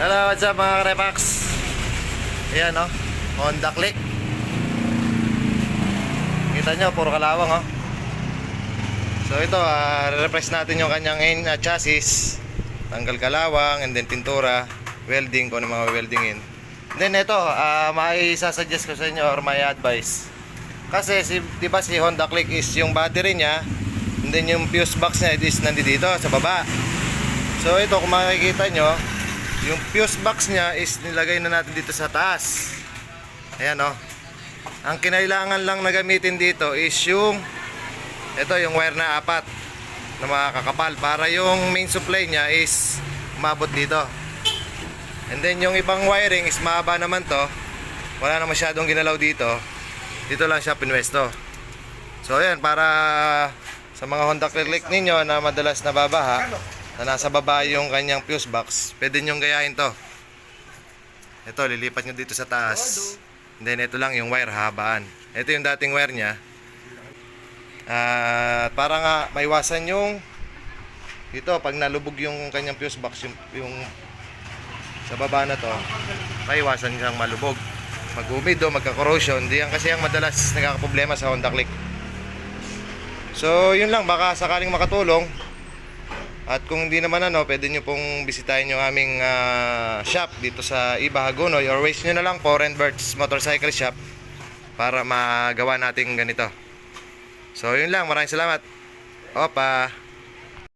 what's up mga Repax? Ayan no, Honda Click. Kita nyo, puro kalawang oh. So ito, ah, re-repress natin yung kanyang in na chassis. Tanggal kalawang, and then pintura, welding, kung ano mga weldingin. Then ito, ah, may sasuggest ko sa inyo or may advice. Kasi si, di ba si Honda Click is yung battery niya, and then yung fuse box niya is nandito sa baba. So ito kung makikita nyo, yung fuse box niya is nilagay na natin dito sa taas. Ayan o. Ang kinailangan lang na gamitin dito is yung ito yung wire na apat na mga kakapal para yung main supply niya is umabot dito. And then yung ibang wiring is mahaba naman to. Wala na masyadong ginalaw dito. Dito lang siya pinwesto. So ayan para sa mga Honda Click ninyo na madalas nababaha na nasa baba yung kanyang fuse box, pwede nyong gayahin to. Ito, lilipat nyo dito sa taas. And then ito lang yung wire habaan. Ito yung dating wire niya. At para nga maiwasan yung dito pag nalubog yung kanyang fuse box yung, yung sa baba na to, maiwasan siyang malubog. Mag umido, magka-corrosion, di yan kasi ang madalas nagkakaproblema sa Honda Click. So, yun lang, baka sakaling makatulong. At kung hindi naman ano, pwede nyo pong bisitahin yung aming ah, shop dito sa Iba Hagonoy or waste nyo na lang po Birds Motorcycle Shop para magawa natin ganito. So, yun lang. Maraming salamat. Opa.